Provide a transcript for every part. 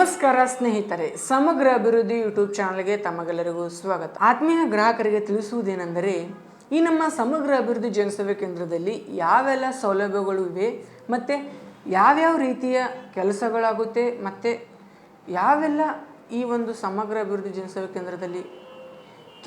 ನಮಸ್ಕಾರ ಸ್ನೇಹಿತರೆ, ಸಮಗ್ರ ಅಭಿವೃದ್ಧಿ ಯೂಟ್ಯೂಬ್ ಚಾನಲ್ಗೆ ತಮಗೆಲ್ಲರಿಗೂ ಸ್ವಾಗತ. ಆತ್ಮೀಯ ಗ್ರಾಹಕರಿಗೆ ತಿಳಿಸುವುದೇನೆಂದರೆ, ಈ ನಮ್ಮ ಸಮಗ್ರ ಅಭಿವೃದ್ಧಿ ಜನಸೇವೆ ಕೇಂದ್ರದಲ್ಲಿ ಯಾವೆಲ್ಲ ಸೌಲಭ್ಯಗಳು ಇವೆ, ಮತ್ತು ಯಾವ್ಯಾವ ರೀತಿಯ ಕೆಲಸಗಳಾಗುತ್ತೆ, ಮತ್ತು ಯಾವೆಲ್ಲ ಈ ಒಂದು ಸಮಗ್ರ ಅಭಿವೃದ್ಧಿ ಜನಸೇವೆ ಕೇಂದ್ರದಲ್ಲಿ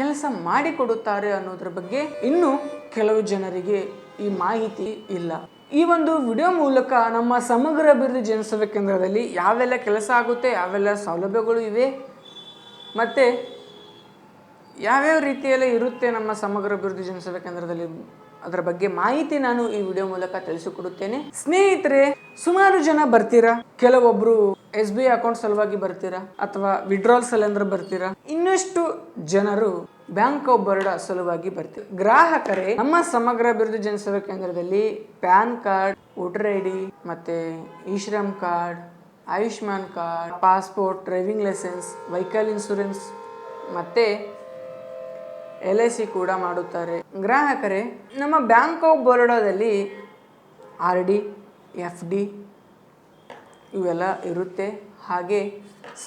ಕೆಲಸ ಮಾಡಿಕೊಡುತ್ತಾರೆ ಅನ್ನೋದ್ರ ಬಗ್ಗೆ ಇನ್ನೂ ಕೆಲವು ಜನರಿಗೆ ಈ ಮಾಹಿತಿ ಇಲ್ಲ. ಈ ಒಂದು ವಿಡಿಯೋ ಮೂಲಕ ನಮ್ಮ ಸಮಗ್ರ ಅಭಿವೃದ್ಧಿ ಜನಸೇವೆ ಕೇಂದ್ರದಲ್ಲಿ ಯಾವೆಲ್ಲ ಕೆಲಸ ಆಗುತ್ತೆ, ಯಾವೆಲ್ಲ ಸೌಲಭ್ಯಗಳು ಇವೆ, ಮತ್ತು ಯಾವ್ಯಾವ ರೀತಿಯಲ್ಲಿ ಇರುತ್ತೆ ನಮ್ಮ ಸಮಗ್ರ ಅಭಿವೃದ್ಧಿ ಜನಸೇವೆ ಕೇಂದ್ರದಲ್ಲಿ ಅದರ ಬಗ್ಗೆ ಮಾಹಿತಿ ನಾನು ಈ ವಿಡಿಯೋ ಮೂಲಕ ತಿಳಿಸಿಕೊಡುತ್ತೇನೆ. ಸ್ನೇಹಿತರೆ, ಸುಮಾರು ಜನ ಬರ್ತೀರಾ? ಕೆಲವೊಬ್ರು ಎಸ್ ಬಿ ಅಕೌಂಟ್ ಸಲುವಾಗಿ ಬರ್ತೀರಾ? ಅಥವಾ ವಿಡ್ರಾಲ್ ಸಲಂದ್ರ ಬರ್ತೀರಾ? ಇನ್ನಷ್ಟು ಜನರು ಬ್ಯಾಂಕ್ ಆಫ್ ಬರೋಡಾ ಸಲುವಾಗಿ ಬರ್ತೀವಿ ಗ್ರಾಹಕರೇ, ನಮ್ಮ ಸಮಗ್ರ ಅಭಿವೃದ್ಧಿ ಜನಸೇವಾ ಕೇಂದ್ರದಲ್ಲಿ PAN card, voter I D ಮತ್ತೆ e Shram card, Ayushman card, passport, driving licence, vehicle insurance ಮತ್ತೆ ಎಲ್ ಐ ಸಿ ಕೂಡ ಮಾಡುತ್ತಾರೆ. ಗ್ರಾಹಕರೇ, ನಮ್ಮ ಬ್ಯಾಂಕ್ ಆಫ್ ಬರೋಡಾದಲ್ಲಿ ಆರ್ ಡಿ ಎಫ್ ಡಿ ಇವೆಲ್ಲ ಇರುತ್ತೆ. ಹಾಗೆ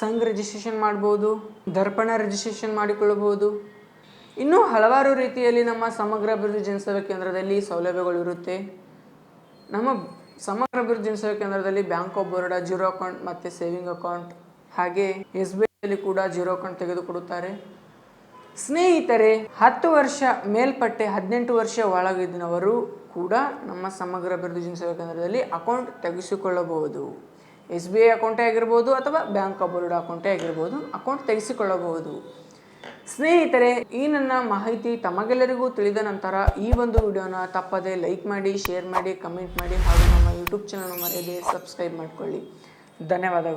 ಸಂಘ ರಿಜಿಸ್ಟ್ರೇಷನ್ ಮಾಡ್ಬೋದು, ದರ್ಪಣ ರಿಜಿಸ್ಟ್ರೇಷನ್ ಮಾಡಿಕೊಳ್ಳಬಹುದು. ಇನ್ನೂ ಹಲವಾರು ರೀತಿಯಲ್ಲಿ ನಮ್ಮ ಸಮಗ್ರ ಅಭಿವೃದ್ಧಿ ಜನಸೇವಾ ಕೇಂದ್ರದಲ್ಲಿ ಸೌಲಭ್ಯಗಳು ಇರುತ್ತೆ. ನಮ್ಮ ಸಮಗ್ರ ಅಭಿವೃದ್ಧಿ ಜನಸೇವಾ ಕೇಂದ್ರದಲ್ಲಿ bank of Baroda zero account ಮತ್ತು ಸೇವಿಂಗ್ ಅಕೌಂಟ್ ಹಾಗೆ ಎಸ್ ಬಿ ಐಯಲ್ಲಿ ಕೂಡ ಜೀರೋ ಅಕೌಂಟ್ ತೆಗೆದುಕೊಡುತ್ತಾರೆ. ಸ್ನೇಹಿತರೆ, ಹತ್ತು ವರ್ಷ ಮೇಲ್ಪಟ್ಟೆ, ಹದಿನೆಂಟು ವರ್ಷ ಒಳಗಿದ್ದವರು ಕೂಡ ನಮ್ಮ ಸಮಗ್ರ ಅಭಿವೃದ್ಧಿ ಜನಸೇವಾ ಕೇಂದ್ರದಲ್ಲಿ ಅಕೌಂಟ್ ತೆಗೆಸಿಕೊಳ್ಳಬಹುದು. ಎಸ್ ಬಿ ಐ ಅಕೌಂಟೇ ಆಗಿರ್ಬೋದು ಅಥವಾ ಬ್ಯಾಂಕ್ ಆಫ್ ಬರೋಡಾ ಅಕೌಂಟೇ ಆಗಿರ್ಬೋದು ಅಕೌಂಟ್ ತೆಗೆಸಿಕೊಳ್ಳಬಹುದು. ಸ್ನೇಹಿತರೆ, ಈ ನನ್ನ ಮಾಹಿತಿ ತಮಗೆಲ್ಲರಿಗೂ ತಿಳಿದ ನಂತರ ಈ ಒಂದು ವಿಡಿಯೋನ ತಪ್ಪದೆ ಲೈಕ್ ಮಾಡಿ, ಶೇರ್ ಮಾಡಿ, ಕಮೆಂಟ್ ಮಾಡಿ ಹಾಗೂ ನಮ್ಮ ಯೂಟ್ಯೂಬ್ ಚಾನಲ್ ಮರೆಯದೆ ಸಬ್ಸ್ಕ್ರೈಬ್ ಮಾಡಿಕೊಳ್ಳಿ. ಧನ್ಯವಾದಗಳು.